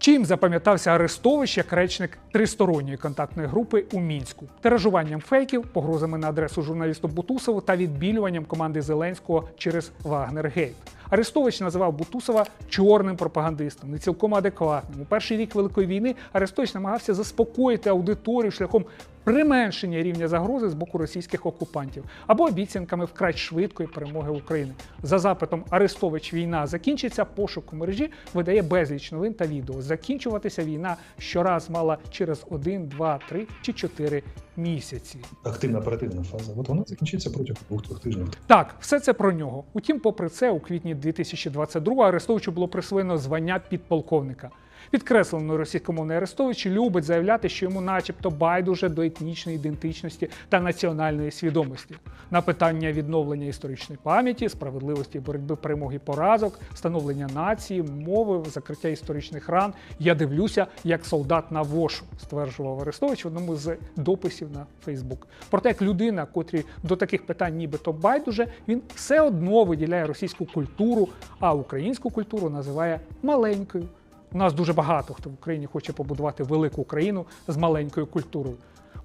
Чим запам'ятався Арестович як речник тристоронньої контактної групи у мінську, тиражуванням фейків, погрозами на адресу журналісту Бутусову та відбілюванням команди Зеленського через Вагнергейт. Арестович називав Бутусова чорним пропагандистом, не цілком адекватним. У перший рік Великої війни Арестович намагався заспокоїти аудиторію шляхом применшення рівня загрози з боку російських окупантів або обіцянками вкрай швидкої перемоги України. За запитом Арестович війна закінчиться. Пошук у мережі видає безліч новин та відео. Закінчуватися війна щораз мала через один, два, три чи чотири місяці. активна оперативна фаза. От вона закінчиться протягом двох-трьох тижнів. Так, все це про нього. Утім, попри це, у квітні 2022 Арестовичу було присвоєно звання підполковника. Підкреслено російськомовний Арестович любить заявляти, що йому, начебто, байдуже до етнічної ідентичності та національної свідомості. На питання відновлення історичної пам'яті, справедливості боротьби перемоги поразок, становлення нації, мови, закриття історичних ран. Я дивлюся, як солдат на вошу, стверджував Арестович в одному з дописів на Фейсбук. Проте, як людина, котрій до таких питань нібито байдуже, він все одно виділяє російську культуру, а українську культуру називає маленькою. У нас дуже багато хто в Україні хоче побудувати велику країну з маленькою культурою.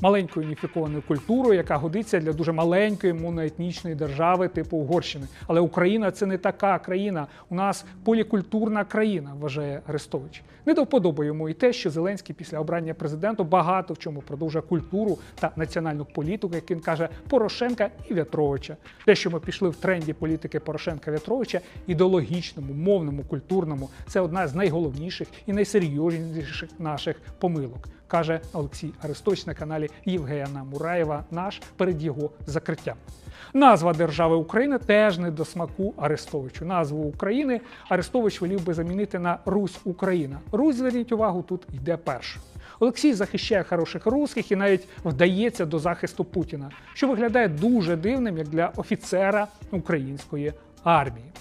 Маленькою уніфікованою культурою, яка годиться для дуже маленької моноетнічної держави типу Угорщини. Але Україна це не така країна. У нас полікультурна країна, вважає Арестович. Не до вподоби йому і те, що Зеленський після обрання президенту багато в чому продовжує культуру та національну політику, як він каже, Порошенка і В'ятровича. Те, що ми пішли в тренді політики Порошенка В'ятровича, ідеологічному, мовному, культурному, це одна з найголовніших і найсерйозніших наших помилок каже Олексій Арестович на каналі Євгена Мураєва. Наш перед його закриттям. Назва держави України теж не до смаку Арестовичу. Назву України Арестович волів би замінити на Русь Україна. Русь, зверніть увагу, тут йде перша. Олексій захищає хороших русських і навіть вдається до захисту Путіна, що виглядає дуже дивним як для офіцера української армії.